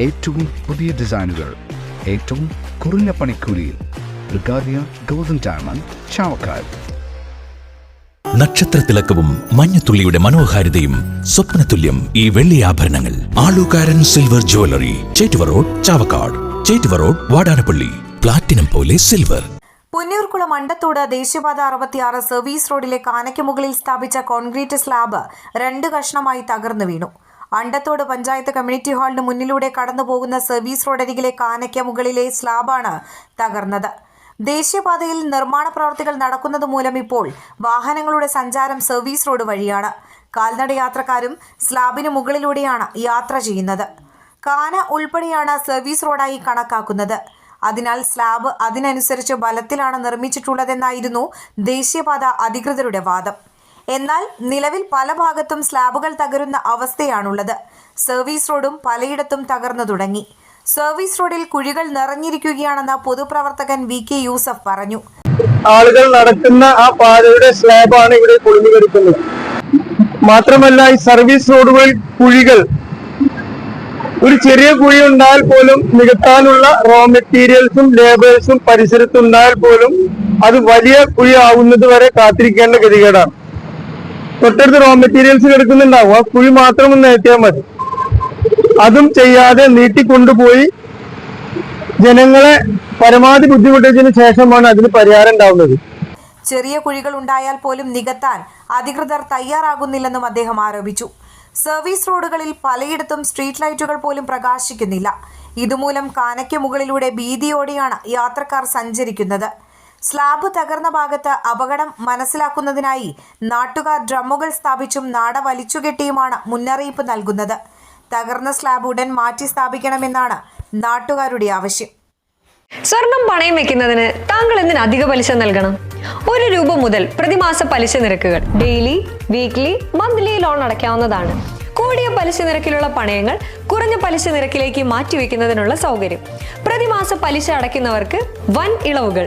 ഏറ്റവും പുതിയ ഡിസൈനുകൾ ഏറ്റവും കുറഞ്ഞ പണിക്കൂലിയിൽ ബ്രിഗാദിയ ഗോൾഡൻ ഡയമണ്ട് ചാവക്കാട്. നക്ഷത്രത്തിലക്കവും മഞ്ഞത്തുള്ളിയുടെ മനോഹാരിതയും സ്വപ്നതുല്യം ഈ വെള്ളി ആഭരണങ്ങൾ. Alukkaran silver jewellery Chettuva road Chavakkad. Chettuva road Vadanappally. Platinum പോലെ സിൽവർ പുന്നൂർക്കുളം മണ്ടത്തോട് ദേശീയപാത അറുപത്തിയാറ് സർവീസ് റോഡിലെ കാനയ്ക്ക് മുകളിൽ സ്ഥാപിച്ച കോൺക്രീറ്റ് സ്ലാബ് രണ്ട് കഷ്ണമായി തകർന്നു വീണു. അണ്ടത്തോട് പഞ്ചായത്ത് കമ്മ്യൂണിറ്റി ഹാളിന് മുന്നിലൂടെ കടന്നുപോകുന്ന സർവീസ് റോഡരികിലെ കാനയ്ക്ക മുകളിലെ സ്ലാബാണ് തകർന്നത്. ദേശീയപാതയിൽ നിർമ്മാണ പ്രവർത്തികൾ നടക്കുന്നത് മൂലം ഇപ്പോൾ വാഹനങ്ങളുടെ സഞ്ചാരം സർവീസ് റോഡ് വഴിയാണ്. കാൽനട യാത്രക്കാരും സ്ലാബിന് മുകളിലൂടെയാണ് യാത്ര ചെയ്യുന്നത്. കാന ഉൾപ്പെടെയാണ് സർവീസ് റോഡായി കണക്കാക്കുന്നത്. അതിനാൽ സ്ലാബ് അതിനനുസരിച്ച് ബലത്തിലാണ് നിർമ്മിച്ചിട്ടുള്ളതെന്നായിരുന്നു ദേശീയപാത അധികൃതരുടെ വാദം. എന്നാൽ നിലവിൽ പല ഭാഗത്തും സ്ലാബുകൾ തകരുന്ന അവസ്ഥയാണുള്ളത്. സർവീസ് റോഡും പലയിടത്തും തകർന്നു തുടങ്ങി. സർവീസ് റോഡിൽ കുഴികൾ നിറഞ്ഞിരിക്കുകയാണെന്ന് പൊതുപ്രവർത്തകൻ വി കെ യൂസഫ് പറഞ്ഞു. ആളുകൾ നടക്കുന്ന ആ പാതയുടെ സ്ലാബാണ് ഇവിടെ പൊളിഞ്ഞു കിടക്കുന്നത് മാത്രമല്ല ഈ സർവീസ് റോഡുകളിൽ കുഴികൾ. ഒരു ചെറിയ കുഴി ഉണ്ടായാൽ പോലും നികത്താനുള്ള റോ മെറ്റീരിയൽസും ലേബേഴ്സും പരിസരത്തുണ്ടായാൽ പോലും അത് വലിയ കുഴി ആവുന്നത് വരെ കാത്തിരിക്കേണ്ട ഗതികേടാണ്. തൊട്ടടുത്ത് റോ മെറ്റീരിയൽസ് കിടക്കുന്നുണ്ടാവും ആ കുഴി മാത്രം ഒന്ന് എത്തിയാൽ മതി. അതും ചെയ്യാതെ നീട്ടിക്കൊണ്ടുപോയി ജനങ്ങളെ പരമാവധി ബുദ്ധിമുട്ടിച്ചതിന് ശേഷമാണ് അതിന് പരിഹാരം ഉണ്ടാവുന്നത്. ചെറിയ കുഴികൾ ഉണ്ടായാൽ പോലും നികത്താൻ അധികൃതർ തയ്യാറാകുന്നില്ലെന്നും അദ്ദേഹം ആരോപിച്ചു. സർവീസ് റോഡുകളിൽ പലയിടത്തും സ്ട്രീറ്റ് ലൈറ്റുകൾ പോലും പ്രകാശിക്കുന്നില്ല. ഇതുമൂലം കാനയ്ക്ക് മുകളിലൂടെ ഭീതിയോടെയാണ് യാത്രക്കാർ സഞ്ചരിക്കുന്നത്. സ്ലാബ് തകർന്ന ഭാഗത്ത് അപകടം മനസ്സിലാക്കുന്നതിനായി നാട്ടുകാർ ഡ്രമ്മുകൾ സ്ഥാപിച്ചും നാട വലിച്ചുകെട്ടിയുമാണ് മുന്നറിയിപ്പ് നൽകുന്നത്. തകർന്ന സ്ലാബ് ഉടൻ മാറ്റി സ്ഥാപിക്കണമെന്നാണ് നാട്ടുകാരുടെ ആവശ്യം. സ്വർണം പണയം വെക്കുന്നതിന് താങ്കൾ എന്തിന് അധിക പലിശ നൽകണം? ഒരു രൂപ മുതൽ പ്രതിമാസ പലിശ നിരക്കുകൾ ഡെയിലി വീക്ക്ലി മന്ത്ലി ലോൺ അടയ്ക്കാവുന്നതാണ്. കൂടിയ പലിശ നിരക്കിലുള്ള പണയങ്ങൾ കുറഞ്ഞ പലിശ നിരക്കിലേക്ക് മാറ്റിവെക്കുന്നതിനുള്ള സൗകര്യം. പ്രതിമാസ പലിശ അടയ്ക്കുന്നവർക്ക് വൻ ഇളവുകൾ.